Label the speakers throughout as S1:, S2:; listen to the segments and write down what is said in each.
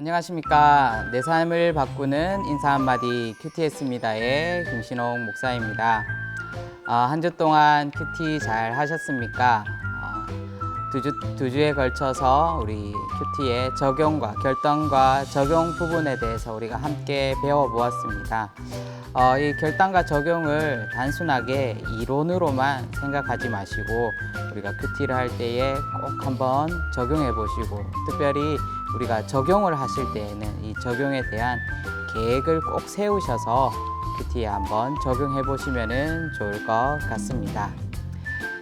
S1: 안녕하십니까. 내 삶을 바꾸는 인사 한마디 QTS입니다의 김신홍 목사입니다. 아, 한주 동안 QT 잘 하셨습니까? 아, 두, 주, 두 주에 걸쳐서 우리 QT의 적용과 결단과 적용 부분에 대해서 우리가 함께 배워보았습니다. 어, 이 결단과 적용을 단순하게 이론으로만 생각하지 마시고 우리가 큐티를 할 때에 꼭 한번 적용해 보시고 특별히 우리가 적용을 하실 때에는 이 적용에 대한 계획을 꼭 세우셔서 큐티에 한번 적용해 보시면 좋을 것 같습니다.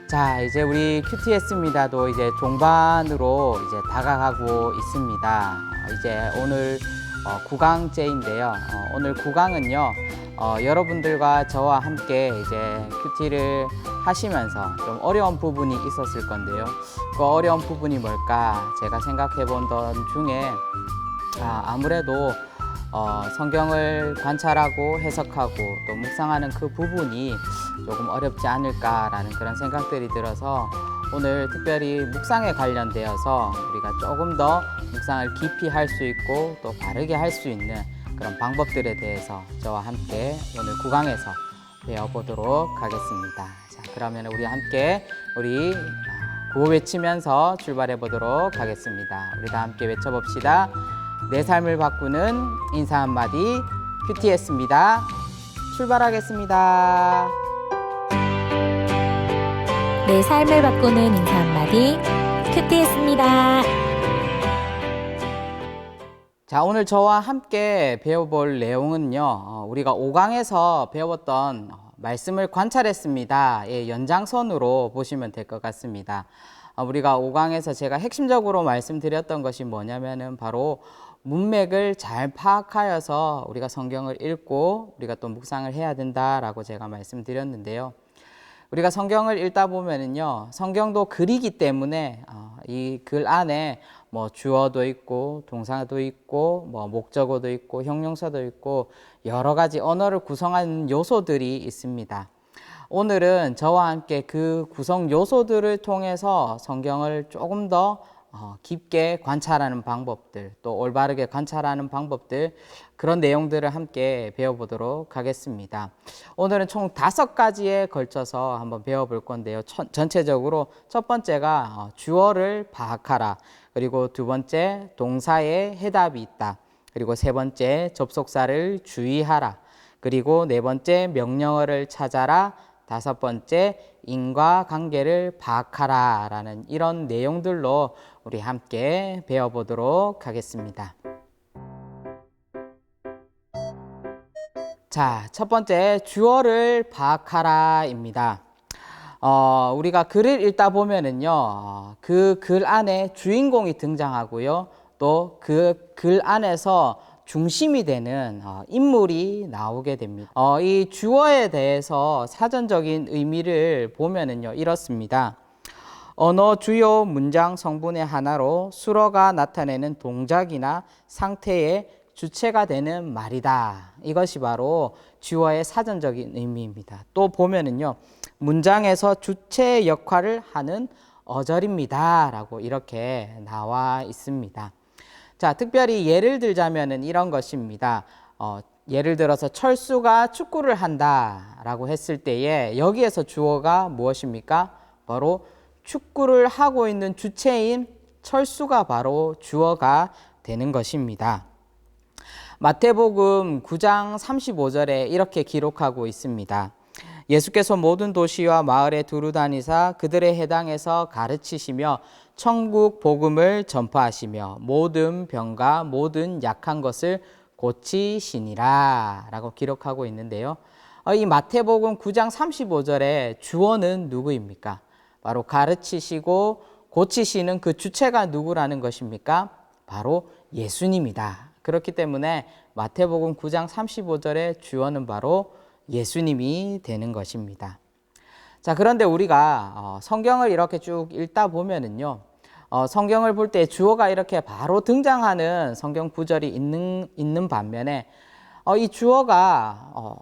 S1: 자, 이제 우리 QTS입니다도 이제 종반으로 이제 다가가고 있습니다. 어, 이제 오늘 어, 9강째인데요. 어, 오늘 9강은요, 어, 여러분들과 저와 함께 이제 큐티를 하시면서 좀 어려운 부분이 있었을 건데요. 그 어려운 부분이 뭘까? 제가 생각해 본것 중에 아, 아무래도 어, 성경을 관찰하고 해석하고 또 묵상하는 그 부분이 조금 어렵지 않을까라는 그런 생각들이 들어서 오늘 특별히 묵상에 관련되어서 우리가 조금 더 묵상을 깊이 할 수 있고 또 바르게 할 수 있는 그런 방법들에 대해서 저와 함께 오늘 구강에서 배워보도록 하겠습니다. 자, 그러면 우리 함께 우리 어, 구호 외치면서 출발해 보도록 하겠습니다. 우리 다 함께 외쳐봅시다. 내 삶을 바꾸는 인사 한마디 QTS입니다. 출발하겠습니다.
S2: 내 삶을 바꾸는 인사 한마디 큐티했습니다.
S1: 자, 오늘 저와 함께 배워볼 내용은요, 어, 우리가 5강에서 배웠던 어, 말씀을 관찰했습니다. 예, 연장선으로 보시면 될 것 같습니다. 어, 우리가 5강에서 제가 핵심적으로 말씀드렸던 것이 뭐냐면은 바로 문맥을 잘 파악하여서 우리가 성경을 읽고 우리가 또 묵상을 해야 된다라고 제가 말씀드렸는데요. 우리가 성경을 읽다 보면은요, 성경도 글이기 때문에 어, 이글 안에 뭐 주어도 있고 동사도 있고 뭐 목적어도 있고 형용사도 있고 여러 가지 언어를 구성하는 요소들이 있습니다. 오늘은 저와 함께 그 구성 요소들을 통해서 성경을 조금 더 어, 깊게 관찰하는 방법들, 또 올바르게 관찰하는 방법들, 그런 내용들을 함께 배워보도록 하겠습니다. 오늘은 총 다섯 가지에 걸쳐서 한번 배워볼 건데요. 첫- 전체적으로 첫 번째가 어, 주어를 파악하라. 그리고 두 번째, 동사에 해답이 있다. 그리고 세 번째, 접속사를 주의하라. 그리고 네 번째, 명령어를 찾아라. 다섯 번째, 인과 관계를 파악하라. 라는 이런 내용들로 우리 함께 배워보도록 하겠습니다. 자, 첫 번째, 주어를 파악하라입니다. 어, 우리가 글을 읽다 보면은요, 그 글 안에 주인공이 등장하고요, 또 그 글 안에서 중심이 되는 어, 인물이 나오게 됩니다. 어, 이 주어에 대해서 사전적인 의미를 보면은요, 이렇습니다. 언어 주요 문장 성분의 하나로 수어가 나타내는 동작이나 상태의 주체가 되는 말이다. 이것이 바로 주어의 사전적인 의미입니다. 또 보면은요, 문장에서 주체 역할을 하는 어절입니다. 라고 이렇게 나와 있습니다. 자, 특별히 예를 들자면은 이런 것입니다. 어, 예를 들어서 철수가 축구를 한다 라고 했을 때에 여기에서 주어가 무엇입니까? 바로 축구를 하고 있는 주체인 철수가 바로 주어가 되는 것입니다. 마태복음 9장 35절에 이렇게 기록하고 있습니다. 예수께서 모든 도시와 마을에 두루 다니사 그들의 해당에서 가르치시며 천국 복음을 전파하시며 모든 병과 모든 약한 것을 고치시니라 라고 기록하고 있는데요. 어, 이 마태복음 9장 35절에 주어는 누구입니까? 바로 가르치시고 고치시는 그 주체가 누구라는 것입니까? 바로 예수님이다. 그렇기 때문에 마태복음 9장 35절의 주어는 바로 예수님이 되는 것입니다. 자, 그런데 우리가 어, 성경을 이렇게 쭉 읽다 보면은요, 어, 성경을 볼 때 주어가 이렇게 바로 등장하는 성경 구절이 있는, 있는 반면에 어, 이 주어가 어,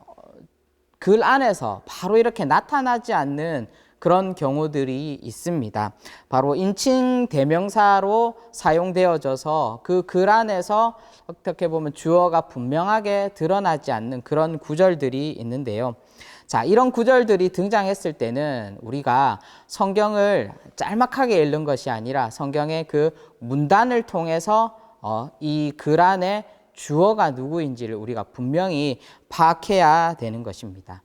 S1: 글 안에서 바로 이렇게 나타나지 않는 그런 경우들이 있습니다. 바로 인칭 대명사로 사용되어져서 그 글 안에서 어떻게 보면 주어가 분명하게 드러나지 않는 그런 구절들이 있는데요. 자, 이런 구절들이 등장했을 때는 우리가 성경을 짤막하게 읽는 것이 아니라 성경의 그 문단을 통해서 어, 이글 안에 주어가 누구인지를 우리가 분명히 파악해야 되는 것입니다.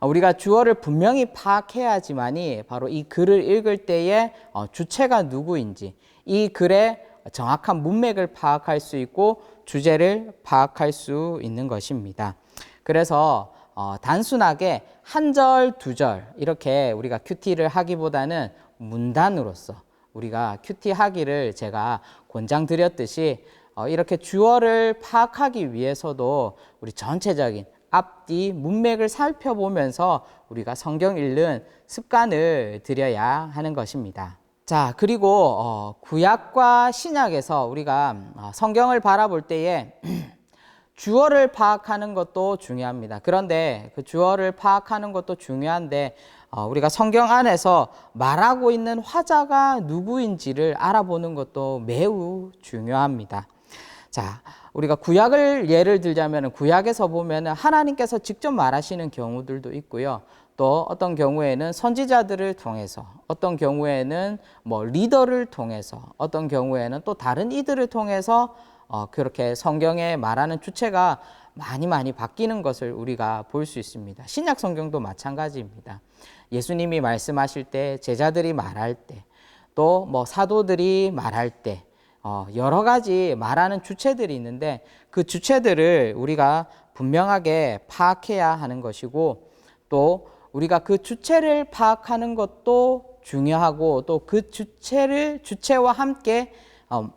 S1: 어, 우리가 주어를 분명히 파악해야지만이 바로 이 글을 읽을 때에 어, 주체가 누구인지 이 글의 정확한 문맥을 파악할 수 있고 주제를 파악할 수 있는 것입니다. 그래서 어, 단순하게 한 절, 두 절 이렇게 우리가 큐티를 하기보다는 문단으로서 우리가 큐티 하기를 제가 권장드렸듯이 어, 이렇게 주어를 파악하기 위해서도 우리 전체적인 앞뒤 문맥을 살펴보면서 우리가 성경 읽는 습관을 들여야 하는 것입니다. 자, 그리고 어, 구약과 신약에서 우리가 어, 성경을 바라볼 때에 주어를 파악하는 것도 중요합니다. 그런데 그 주어를 파악하는 것도 중요한데 어, 우리가 성경 안에서 말하고 있는 화자가 누구인지를 알아보는 것도 매우 중요합니다. 자, 우리가 구약을 예를 들자면 구약에서 보면 하나님께서 직접 말하시는 경우들도 있고요. 또 어떤 경우에는 선지자들을 통해서, 어떤 경우에는 뭐 리더를 통해서, 어떤 경우에는 또 다른 이들을 통해서 어, 그렇게 성경에 말하는 주체가 많이 많이 바뀌는 것을 우리가 볼 수 있습니다. 신약 성경도 마찬가지입니다. 예수님이 말씀하실 때, 제자들이 말할 때, 또 뭐 사도들이 말할 때, 어, 여러 가지 말하는 주체들이 있는데 그 주체들을 우리가 분명하게 파악해야 하는 것이고 또 우리가 그 주체를 파악하는 것도 중요하고 또 그 주체를 주체와 함께 어,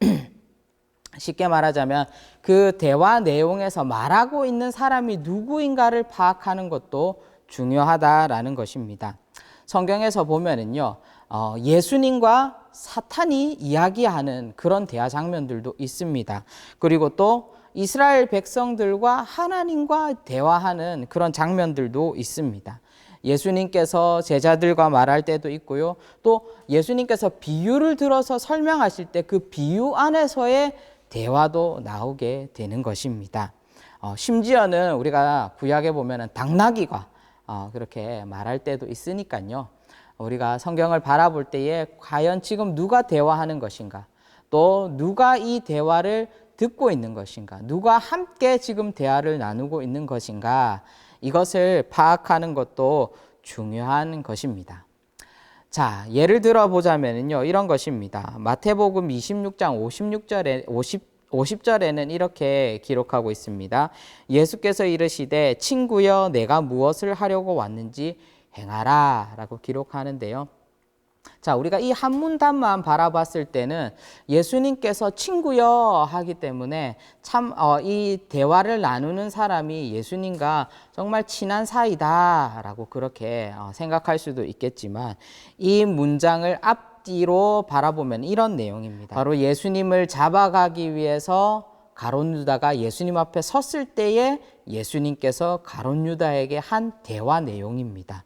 S1: 쉽게 말하자면 그 대화 내용에서 말하고 있는 사람이 누구인가를 파악하는 것도 중요하다라는 것입니다. 성경에서 보면은요, 어, 예수님과 사탄이 이야기하는 그런 대화 장면들도 있습니다. 그리고 또 이스라엘 백성들과 하나님과 대화하는 그런 장면들도 있습니다. 예수님께서 제자들과 말할 때도 있고요. 또 예수님께서 비유를 들어서 설명하실 때 그 비유 안에서의 대화도 나오게 되는 것입니다. 어, 심지어는 우리가 구약에 보면은 당나귀가 어, 그렇게 말할 때도 있으니까요. 우리가 성경을 바라볼 때에 과연 지금 누가 대화하는 것인가? 또 누가 이 대화를 듣고 있는 것인가? 누가 함께 지금 대화를 나누고 있는 것인가? 이것을 파악하는 것도 중요한 것입니다. 자, 예를 들어 보자면요. 이런 것입니다. 마태복음 26장 56절에 50 50절에는 이렇게 기록하고 있습니다. 예수께서 이르시되 친구여 내가 무엇을 하려고 왔는지 행하라 라고 기록하는데요. 자, 우리가 이 한 문단만 바라봤을 때는 예수님께서 친구여 하기 때문에 참, 어, 이 대화를 나누는 사람이 예수님과 정말 친한 사이다 라고 그렇게 어, 생각할 수도 있겠지만 이 문장을 앞뒤로 바라보면 이런 내용입니다. 바로 예수님을 잡아가기 위해서 가론 유다가 예수님 앞에 섰을 때에 예수님께서 가론 유다에게 한 대화 내용입니다.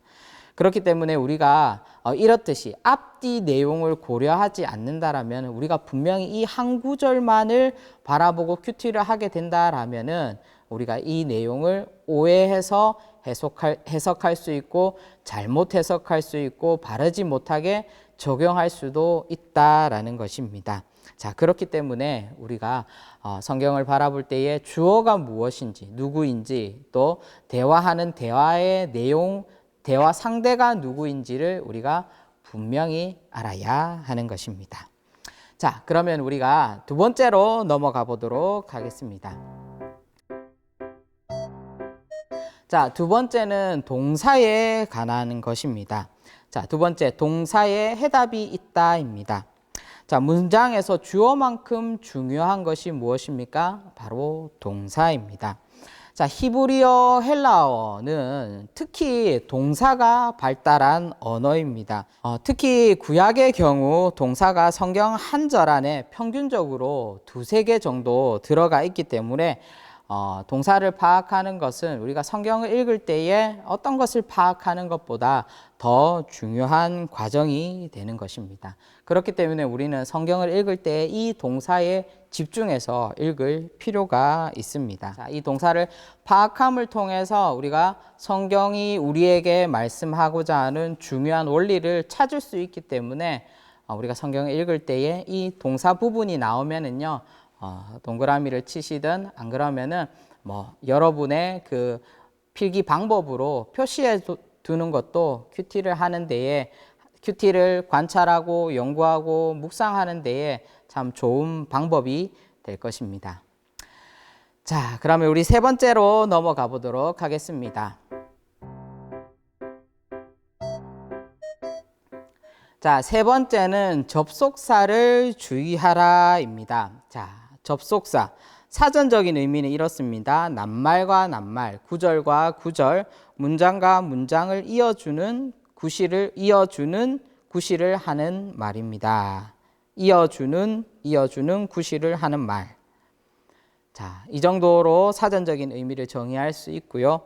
S1: 그렇기 때문에 우리가 어, 이렇듯이 앞뒤 내용을 고려하지 않는다라면 우리가 분명히 이 한 구절만을 바라보고 큐티를 하게 된다라면은 우리가 이 내용을 오해해서 해석할, 해석할 수 있고 잘못 해석할 수 있고 바르지 못하게 적용할 수도 있다라는 것입니다. 자, 그렇기 때문에 우리가 어, 성경을 바라볼 때에 주어가 무엇인지, 누구인지, 또 대화하는 대화의 내용, 대화 상대가 누구인지를 우리가 분명히 알아야 하는 것입니다. 자, 그러면 우리가 두 번째로 넘어가 보도록 하겠습니다. 자, 두 번째는 동사에 관한 것입니다. 자, 두 번째, 동사에 해답이 있다입니다. 자, 문장에서 주어만큼 중요한 것이 무엇입니까? 바로 동사입니다. 자, 히브리어 헬라어는 특히 동사가 발달한 언어입니다. 어, 특히 구약의 경우 동사가 성경 한 절 안에 평균적으로 두세 개 정도 들어가 있기 때문에 어, 동사를 파악하는 것은 우리가 성경을 읽을 때에 어떤 것을 파악하는 것보다 더 중요한 과정이 되는 것입니다. 그렇기 때문에 우리는 성경을 읽을 때 이 동사에 집중해서 읽을 필요가 있습니다. 자, 이 동사를 파악함을 통해서 우리가 성경이 우리에게 말씀하고자 하는 중요한 원리를 찾을 수 있기 때문에 어, 우리가 성경을 읽을 때에 이 동사 부분이 나오면은요, 어, 동그라미를 치시든 안 그러면은 뭐 여러분의 그 필기 방법으로 표시해 두- 두는 것도 큐티를 하는 데에 큐티를 관찰하고 연구하고 묵상하는 데에 참 좋은 방법이 될 것입니다. 자, 그러면 우리 세 번째로 넘어가 보도록 하겠습니다. 자, 세 번째는 접속사를 주의하라입니다. 자, 접속사. 사전적인 의미는 이렇습니다. 낱말과 낱말, 구절과 구절, 문장과 문장을 이어주는 구실을 이어주는 구실을 하는 말입니다. 이어주는 이어주는 구실을 하는 말. 자, 이 정도로 사전적인 의미를 정의할 수 있고요.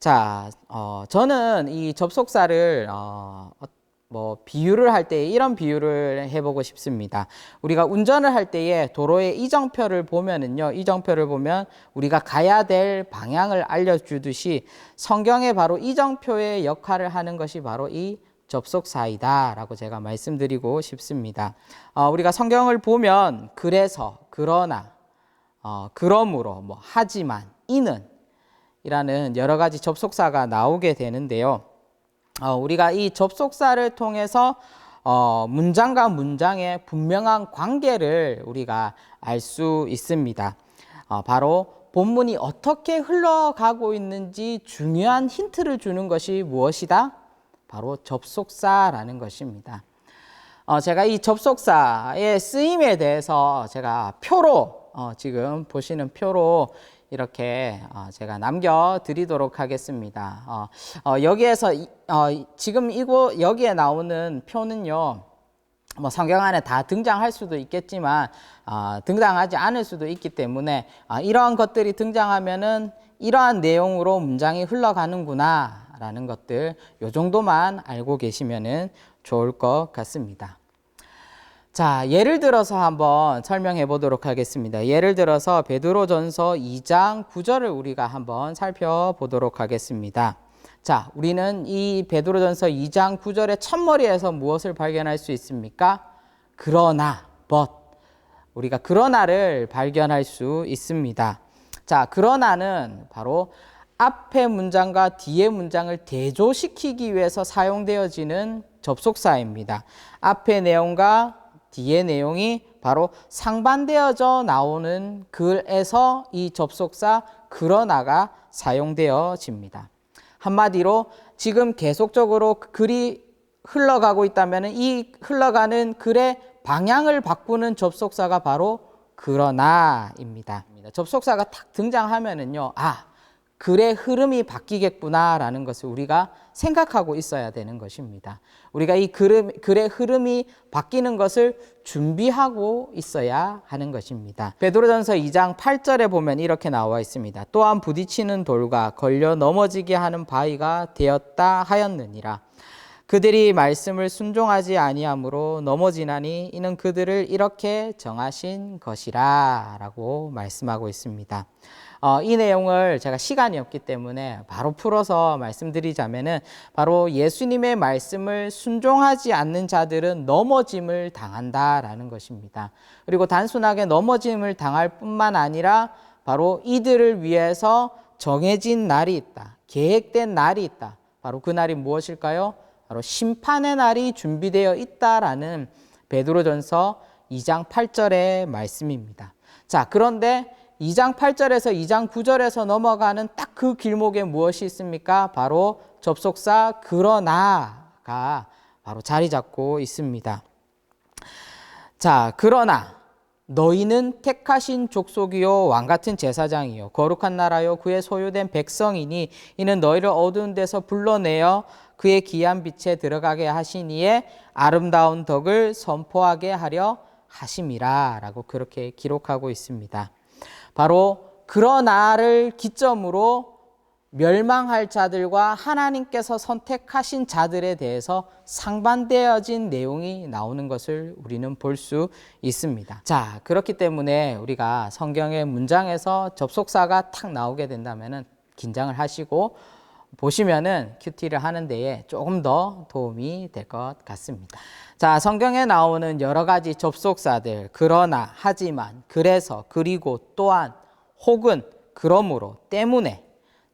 S1: 자, 어, 저는 이 접속사를 어, 어, 뭐 비유를 할 때 이런 비유를 해보고 싶습니다. 우리가 운전을 할 때에 도로의 이정표를 보면은요, 이정표를 보면 우리가 가야 될 방향을 알려주듯이 성경에 바로 이정표의 역할을 하는 것이 바로 이 접속사이다라고 제가 말씀드리고 싶습니다. 어, 우리가 성경을 보면 그래서, 그러나, 어, 그러므로, 뭐 하지만, 이는 이라는 여러 가지 접속사가 나오게 되는데요. 어, 우리가 이 접속사를 통해서 어, 문장과 문장의 분명한 관계를 우리가 알 수 있습니다. 어, 바로 본문이 어떻게 흘러가고 있는지 중요한 힌트를 주는 것이 무엇이다? 바로 접속사라는 것입니다. 어, 제가 이 접속사의 쓰임에 대해서 제가 표로 어, 지금 보시는 표로 이렇게 어, 제가 남겨드리도록 하겠습니다. 어, 어, 여기에서 지금 이곳 여기에 나오는 표는요. 뭐 성경 안에 다 등장할 수도 있겠지만 어, 등장하지 않을 수도 있기 때문에 어, 이러한 것들이 등장하면은 이러한 내용으로 문장이 흘러가는구나라는 것들 요 정도만 알고 계시면은 좋을 것 같습니다. 자, 예를 들어서 한번 설명해 보도록 하겠습니다. 예를 들어서 베드로전서 2장 9절을 우리가 한번 살펴보도록 하겠습니다. 자, 우리는 이 베드로전서 2장 9절의 첫머리에서 무엇을 발견할 수 있습니까? 그러나, but. 우리가 그러나를 발견할 수 있습니다. 자, 그러나는 바로 앞의 문장과 뒤의 문장을 대조시키기 위해서 사용되어지는 접속사입니다. 앞의 내용과 뒤의 내용이 바로 상반되어져 나오는 글에서 이 접속사 그러나가 사용되어집니다. 한마디로 지금 계속적으로 글이 흘러가고 있다면 이 흘러가는 글의 방향을 바꾸는 접속사가 바로 그러나입니다. 접속사가 탁 등장하면은요, 아, 글의 흐름이 바뀌겠구나라는 것을 우리가 생각하고 있어야 되는 것입니다. 우리가 이 글음, 글의 흐름이 바뀌는 것을 준비하고 있어야 하는 것입니다. 베드로전서 2장 8절에 보면 이렇게 나와 있습니다. 또한 부딪히는 돌과 걸려 넘어지게 하는 바위가 되었다 하였느니라. 그들이 말씀을 순종하지 아니함으로 넘어지나니 이는 그들을 이렇게 정하신 것이라라고 말씀하고 있습니다. 어, 이 내용을 제가 시간이 없기 때문에 바로 풀어서 말씀드리자면은 바로 예수님의 말씀을 순종하지 않는 자들은 넘어짐을 당한다라는 것입니다. 그리고 단순하게 넘어짐을 당할 뿐만 아니라 바로 이들을 위해서 정해진 날이 있다. 계획된 날이 있다. 바로 그 날이 무엇일까요? 바로 심판의 날이 준비되어 있다라는 베드로전서 2장 8절의 말씀입니다. 자, 그런데 2장 8절에서 2장 9절에서 넘어가는 딱 그 길목에 무엇이 있습니까? 바로 접속사 그러나가 바로 자리 잡고 있습니다. 자, 그러나 너희는 택하신 족속이요 왕 같은 제사장이요 거룩한 나라요 그의 소유된 백성이니 이는 너희를 어두운 데서 불러내어 그의 귀한 빛에 들어가게 하시니에 아름다운 덕을 선포하게 하려 하심이라라고 그렇게 기록하고 있습니다. 바로 그러나를 기점으로 멸망할 자들과 하나님께서 선택하신 자들에 대해서 상반되어진 내용이 나오는 것을 우리는 볼 수 있습니다. 자, 그렇기 때문에 우리가 성경의 문장에서 접속사가 탁 나오게 된다면은 긴장을 하시고 보시면은 큐티를 하는 데에 조금 더 도움이 될 것 같습니다. 자, 성경에 나오는 여러 가지 접속사들, 그러나, 하지만, 그래서, 그리고, 또한, 혹은, 그러므로, 때문에,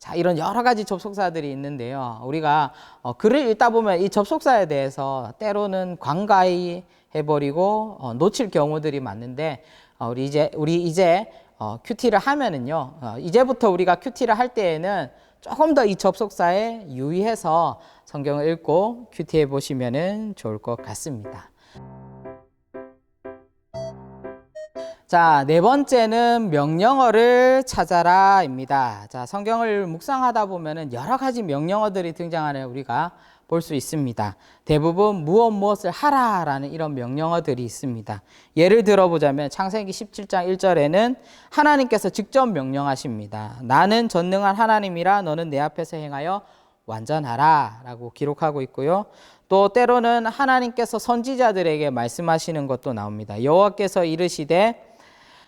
S1: 자, 이런 여러 가지 접속사들이 있는데요. 우리가 어, 글을 읽다 보면 이 접속사에 대해서 때로는 관가히 해버리고 어, 놓칠 경우들이 많은데 어, 우리 이제 우리 이제 어, 큐티를 하면은요. 어, 이제부터 우리가 큐티를 할 때에는 조금 더 이 접속사에 유의해서 성경을 읽고 큐티해 보시면은 좋을 것 같습니다. 자, 네 번째는 명령어를 찾아라입니다. 자, 성경을 묵상하다 보면은 여러 가지 명령어들이 등장하는 우리가 볼 수 있습니다. 대부분 무엇 무엇을 하라라는 이런 명령어들이 있습니다. 예를 들어보자면 창세기 17장 1절에는 하나님께서 직접 명령하십니다. 나는 전능한 하나님이라 너는 내 앞에서 행하여 완전하라라고 기록하고 있고요. 또 때로는 하나님께서 선지자들에게 말씀하시는 것도 나옵니다. 여호와께서 이르시되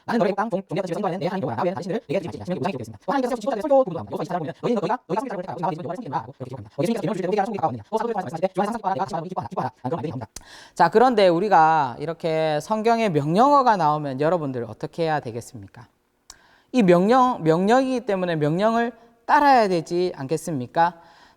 S1: 나는 너를 땅 종려한 집에 생각하는 내 하나님 여호와 나는 당신을 내게 주지 않으시면 우상이 기록했습니다. 또 하나님께서 지도자들의 설교 부분도 합니다. 여호와 이스라엘 보면 너희는 너희가 너희가 성경을 따라 우리 여호와를 섬기라 그렇게 기록합니다. 예수님께서 계명을 주실 때 우리가 성경에 가까웠느냐 또 사도들과 말씀하실 때 주한 상상 봐라 내가 기뻐하라 기뻐하라 기뻐하라 그런 말들이 나옵니다. 자 그런데 우리가 이렇게 성경에 명령어가 나오면 여러분들 어떻게 해야 되겠습니까? 이 명령 명령이기 때문에 명령을 따라야 되지 않겠습니까?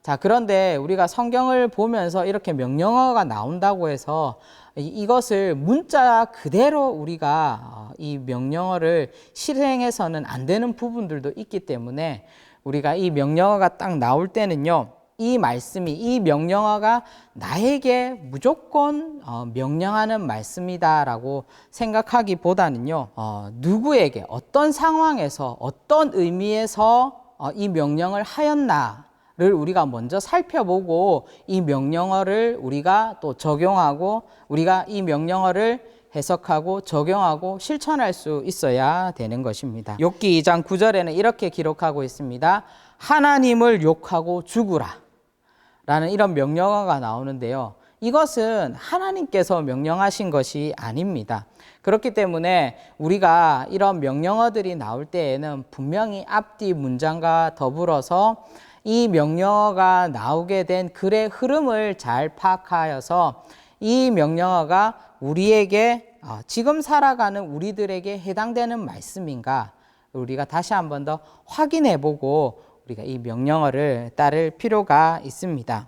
S1: 자, 그런데 우리가 성경을 보면서 이렇게 명령어가 나온다고 해서 이- 이것을 문자 그대로 우리가 어, 이 명령어를 실행해서는 안 되는 부분들도 있기 때문에 우리가 이 명령어가 딱 나올 때는요. 이 말씀이 이 명령어가 나에게 무조건 어, 명령하는 말씀이다라고 생각하기보다는요 어, 누구에게 어떤 상황에서 어떤 의미에서 어, 이 명령을 하였나 를 우리가 먼저 살펴보고 이 명령어를 우리가 또 적용하고 우리가 이 명령어를 해석하고 적용하고 실천할 수 있어야 되는 것입니다. 욥기 2장 9절에는 이렇게 기록하고 있습니다. 하나님을 욕하고 죽으라. 라는 이런 명령어가 나오는데요. 이것은 하나님께서 명령하신 것이 아닙니다. 그렇기 때문에 우리가 이런 명령어들이 나올 때에는 분명히 앞뒤 문장과 더불어서 이 명령어가 나오게 된 글의 흐름을 잘 파악하여서 이 명령어가 우리에게 어, 지금 살아가는 우리들에게 해당되는 말씀인가 우리가 다시 한 번 더 확인해 보고 우리가 이 명령어를 따를 필요가 있습니다.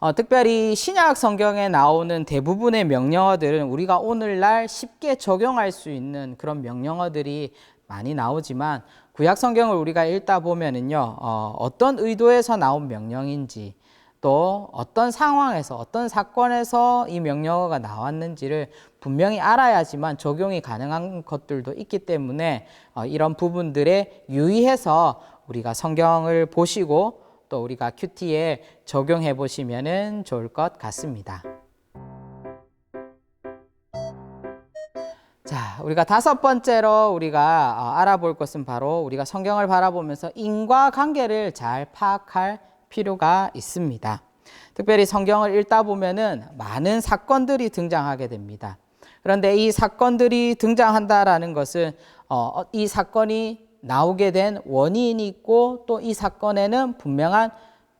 S1: 어, 특별히 신약 성경에 나오는 대부분의 명령어들은 우리가 오늘날 쉽게 적용할 수 있는 그런 명령어들이 많이 나오지만 구약 성경을 우리가 읽다 보면은요 어, 어떤 의도에서 나온 명령인지 또 어떤 상황에서 어떤 사건에서 이 명령어가 나왔는지를 분명히 알아야지만 적용이 가능한 것들도 있기 때문에 어, 이런 부분들에 유의해서 우리가 성경을 보시고 또 우리가 큐티에 적용해 보시면은 좋을 것 같습니다. 자, 우리가 다섯 번째로 우리가 어, 알아볼 것은 바로 우리가 성경을 바라보면서 인과 관계를 잘 파악할 필요가 있습니다. 특별히 성경을 읽다 보면은 많은 사건들이 등장하게 됩니다. 그런데 이 사건들이 등장한다라는 것은 어, 이 사건이 나오게 된 원인이 있고 또 이 사건에는 분명한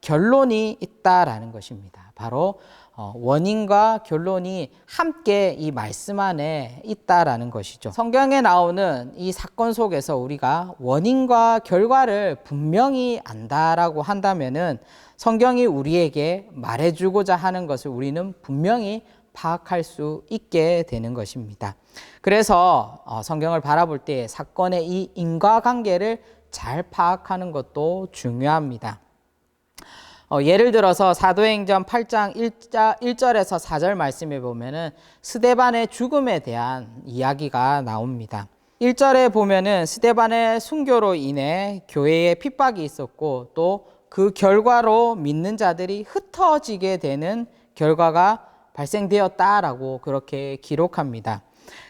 S1: 결론이 있다라는 것입니다. 바로 어, 원인과 결론이 함께 이 말씀 안에 있다라는 것이죠. 성경에 나오는 이 사건 속에서 우리가 원인과 결과를 분명히 안다라고 한다면은 성경이 우리에게 말해주고자 하는 것을 우리는 분명히 파악할 수 있게 되는 것입니다. 그래서 어, 성경을 바라볼 때 사건의 이 인과관계를 잘 파악하는 것도 중요합니다. 어, 예를 들어서 사도행전 8장 1자, 1절에서 4절 말씀에 보면은 스데반의 죽음에 대한 이야기가 나옵니다. 1절에 보면은 스데반의 순교로 인해 교회에 핍박이 있었고 또 그 결과로 믿는 자들이 흩어지게 되는 결과가 발생되었다라고 그렇게 기록합니다.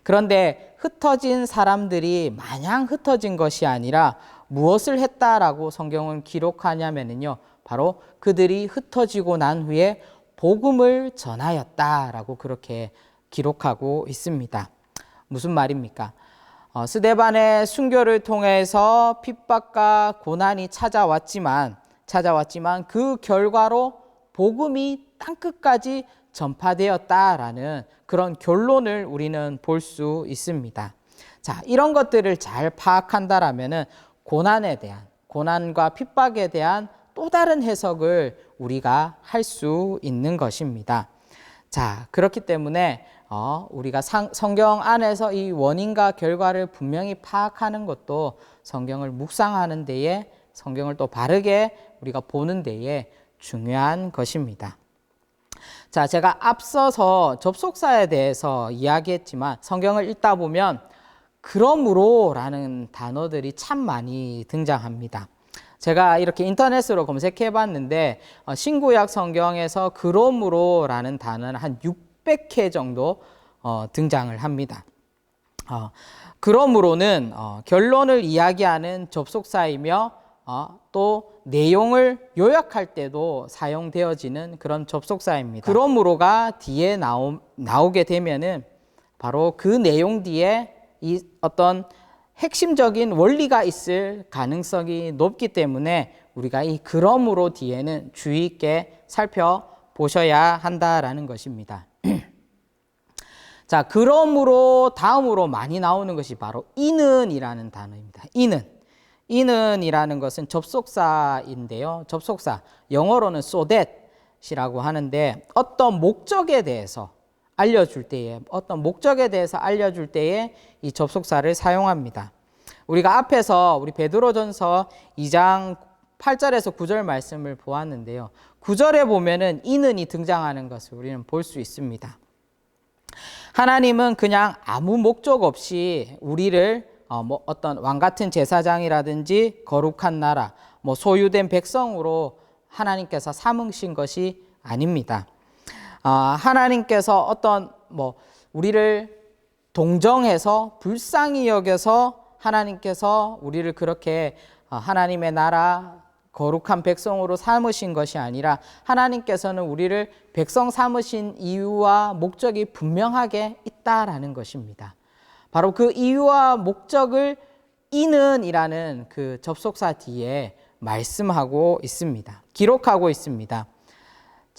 S1: 그런데 흩어진 사람들이 마냥 흩어진 것이 아니라 무엇을 했다라고 성경은 기록하냐면요. 바로 그들이 흩어지고 난 후에 복음을 전하였다라고 그렇게 기록하고 있습니다. 무슨 말입니까? 어, 스데반의 순교를 통해서 핍박과 고난이 찾아왔지만 찾아왔지만 그 결과로 복음이 땅 끝까지 전파되었다라는 그런 결론을 우리는 볼 수 있습니다. 자, 이런 것들을 잘 파악한다라면은 고난에 대한 고난과 핍박에 대한 또 다른 해석을 우리가 할 수 있는 것입니다. 자, 그렇기 때문에 어, 우리가 상, 성경 안에서 이 원인과 결과를 분명히 파악하는 것도 성경을 묵상하는 데에 성경을 또 바르게 우리가 보는 데에 중요한 것입니다. 자, 제가 앞서서 접속사에 대해서 이야기했지만 성경을 읽다 보면 그러므로 라는 단어들이 참 많이 등장합니다. 제가 이렇게 인터넷으로 검색해 봤는데 어, 신구약 성경에서 그러므로라는 단어는 한 600회 정도 어, 등장을 합니다. 어, 그러므로는 어, 결론을 이야기하는 접속사이며 어, 또 내용을 요약할 때도 사용되어지는 그런 접속사입니다. 그러므로가 뒤에 나오, 나오게 되면은 바로 그 내용 뒤에 이 어떤 핵심적인 원리가 있을 가능성이 높기 때문에 우리가 이 그러므로 뒤에는 주의 있게 살펴보셔야 한다라는 것입니다. 자, 그러므로 다음으로 많이 나오는 것이 바로 이는이라는 단어입니다. 이는. 이는이라는 것은 접속사인데요. 접속사. 영어로는 so that이라고 하는데 어떤 목적에 대해서 알려줄 때에 어떤 목적에 대해서 알려줄 때에 이 접속사를 사용합니다. 우리가 앞에서 우리 베드로전서 2장 8절에서 9절 말씀을 보았는데요. 9절에 보면은 이는이 등장하는 것을 우리는 볼 수 있습니다. 하나님은 그냥 아무 목적 없이 우리를 어, 뭐 어떤 왕 같은 제사장이라든지 거룩한 나라, 뭐 소유된 백성으로 하나님께서 삼으신 것이 아닙니다. 어, 하나님께서 어떤 뭐 우리를 동정해서 불쌍히 여겨서 하나님께서 우리를 그렇게 어, 하나님의 나라 거룩한 백성으로 삼으신 것이 아니라 하나님께서는 우리를 백성 삼으신 이유와 목적이 분명하게 있다라는 것입니다. 바로 그 이유와 목적을 이는이라는 그 접속사 뒤에 말씀하고 있습니다. 기록하고 있습니다.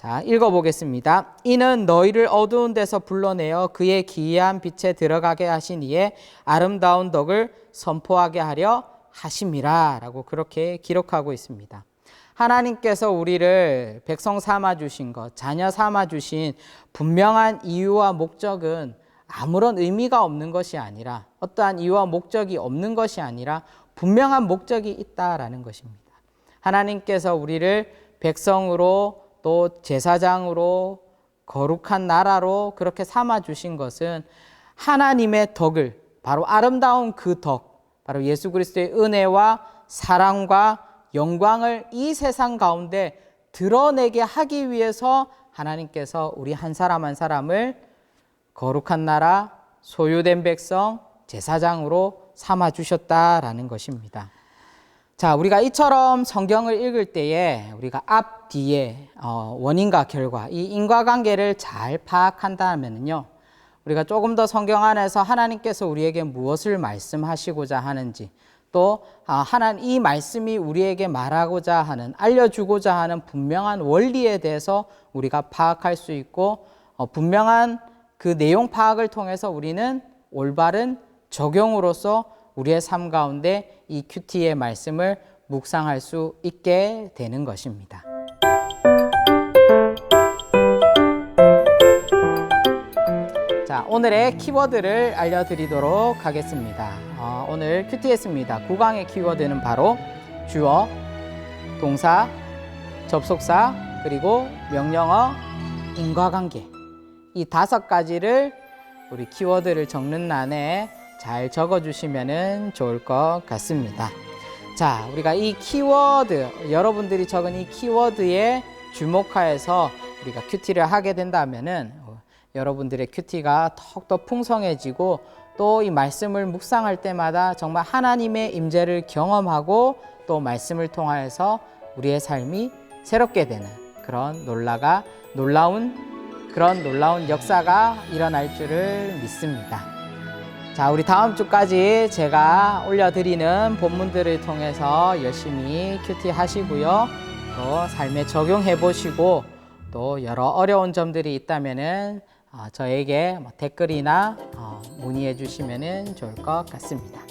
S1: 자, 읽어보겠습니다. 이는 너희를 어두운 데서 불러내어 그의 기이한 빛에 들어가게 하신 이에 아름다운 덕을 선포하게 하려 하심이라 라고 그렇게 기록하고 있습니다. 하나님께서 우리를 백성 삼아 주신 것, 자녀 삼아 주신 분명한 이유와 목적은 아무런 의미가 없는 것이 아니라 어떠한 이유와 목적이 없는 것이 아니라 분명한 목적이 있다라는 것입니다. 하나님께서 우리를 백성으로 또 제사장으로 거룩한 나라로 그렇게 삼아 주신 것은 하나님의 덕을 바로 아름다운 그 덕, 바로 예수 그리스도의 은혜와 사랑과 영광을 이 세상 가운데 드러내게 하기 위해서 하나님께서 우리 한 사람 한 사람을 거룩한 나라, 소유된 백성, 제사장으로 삼아 주셨다라는 것입니다. 자, 우리가 이처럼 성경을 읽을 때에 우리가 앞 뒤에 어, 원인과 결과 이 인과관계를 잘 파악한다면요. 우리가 조금 더 성경 안에서 하나님께서 우리에게 무엇을 말씀하시고자 하는지 또 아, 하나님 이 말씀이 우리에게 말하고자 하는 알려주고자 하는 분명한 원리에 대해서 우리가 파악할 수 있고 어, 분명한 그 내용 파악을 통해서 우리는 올바른 적용으로서 우리의 삶 가운데 이 큐티의 말씀을 묵상할 수 있게 되는 것입니다. 자, 오늘의 키워드를 알려드리도록 하겠습니다. 어, 오늘 큐티했습니다. 구강의 키워드는 바로 주어, 동사, 접속사, 그리고 명령어, 인과관계. 이 다섯 가지를 우리 키워드를 적는 난에 잘 적어주시면 좋을 것 같습니다. 자, 우리가 이 키워드, 여러분들이 적은 이 키워드에 주목하여서 우리가 큐티를 하게 된다면은 여러분들의 큐티가 더욱더 풍성해지고 또 이 말씀을 묵상할 때마다 정말 하나님의 임재를 경험하고 또 말씀을 통하여서 우리의 삶이 새롭게 되는 그런 놀라가 놀라운 그런 놀라운 역사가 일어날 줄을 믿습니다. 자, 우리 다음 주까지 제가 올려드리는 본문들을 통해서 열심히 큐티 하시고요. 또 삶에 적용해 보시고 또 여러 어려운 점들이 있다면은 어, 저에게 뭐 댓글이나 어, 문의해 주시면은 좋을 것 같습니다.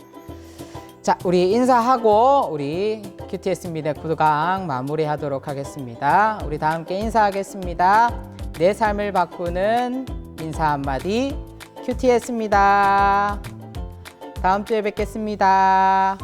S1: 자, 우리 인사하고 우리 QTS 미대 구강 마무리하도록 하겠습니다. 우리 다 함께 인사하겠습니다. 내 삶을 바꾸는 인사 한마디 QTS입니다. 다음 주에 뵙겠습니다.